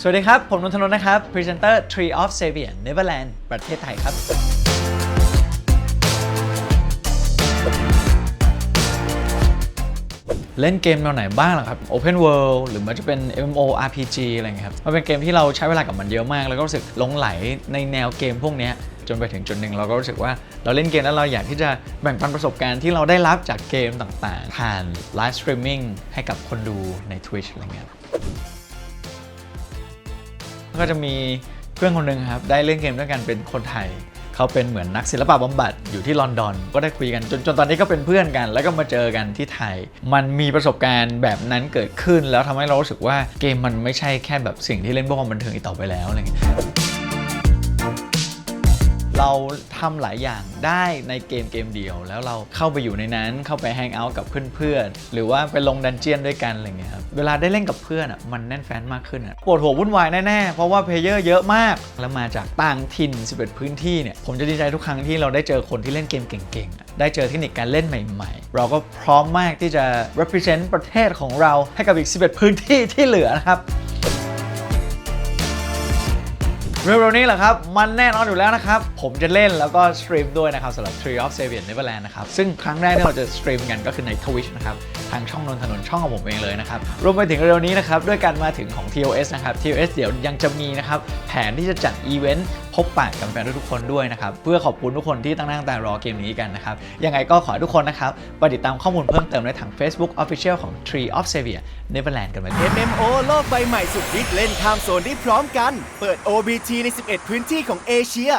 สวัสดีครับ ผมนนทนนท์นะครับ พรีเซนเตอร์ Tree of Savior Neverland ประเทศไทยครับ เล่นเกมแนวไหนบ้างล่ะครับ Open World หรือมันจะเป็น MMORPG อะไรเงี้ยครับ มันเป็นเกมที่เราใช้เวลากับมันเยอะมาก แล้วก็รู้สึกหลงไหลในแนวเกมพวกนี้จนไปถึงจุดหนึ่งเราก็รู้สึกว่าเราเล่นเกมแล้วเราอยากที่จะแบ่งปันประสบการณ์ที่เราได้รับจากเกมต่างๆ ผ่านไลฟ์สตรีมมิ่งให้กับคนดูใน Twitch อะไรเงี้ย ก็จะมีเพื่อนคนหนึ่งครับ ได้เล่นเกมด้วยกันเป็นคนไทย เขาเป็นเหมือนนักศิลปะบำบัดอยู่ที่ลอนดอน ก็ได้คุยกันจนจนตอนนี้ก็เป็นเพื่อนกัน แล้วก็มาเจอกันที่ไทย มันมีประสบการณ์แบบนั้นเกิดขึ้น แล้วทำให้เรารู้สึกว่าเกมมันไม่ใช่แค่แบบสิ่งที่เล่นเพื่อความบันเทิงอีกต่อไปแล้วอะไรเงี้ย เราทำหลายอย่างได้ในเกมเกมเดียว แล้วเราเข้าไปอยู่ในนั้นเข้าไปแฮงเอาท์กับเพื่อนๆหรือว่าไปลงดันเจียนด้วยกันอะไรเงี้ยครับเวลาได้เล่นกับเพื่อนอะมันแน่นแฟนมากขึ้นอะปวดหัววุ่นวายแน่ๆเพราะว่าเพลเยอร์เยอะมากแล้วมาจากต่างถิ่น 11 พื้นที่เนี่ยผมจะดีใจทุกครั้งที่เราได้เจอคนที่เล่นเกมเก่งๆได้เจอเทคนิคการเล่นใหม่ ๆ เราก็พร้อมมากที่จะ represent ประเทศของเราให้กับอีก 11 พื้นที่ที่เหลือนะครับ เร็วๆนี้แหละครับ มันแน่นอนอยู่แล้วนะครับ ผมจะเล่นแล้วก็สตรีมด้วยนะครับสำหรับ Tree of Savior Neverland นะครับ ซึ่งครั้งแรกที่เราจะสตรีมกันก็คือใน Twitch นะครับ ทางช่องนนทนนช่องของผมเองเลยนะครับ รวมไปถึงเร็วๆนี้นะครับ ด้วยการมาถึงของ TOS นะครับ TOS เดี๋ยวยังจะมีนะครับ แผนที่จะจัดอีเวนต์ พบปะกับแฟนทุกคนด้วยนะครับ เพื่อขอบคุณทุกคนที่ตั้งหน้าตั้งตารอเกมนี้กันนะครับ ยังไงก็ขอทุกคนนะครับไปติดตามข้อมูลเพิ่มเติมได้ทาง Facebook Official ของ Tree of Savior Neverland กันไว้ด้วย MMO โลกใบใหม่สุดฮิตเล่นข้ามโซนได้พร้อมกัน เปิด OBT ใน 11 พื้นที่ของเอเชีย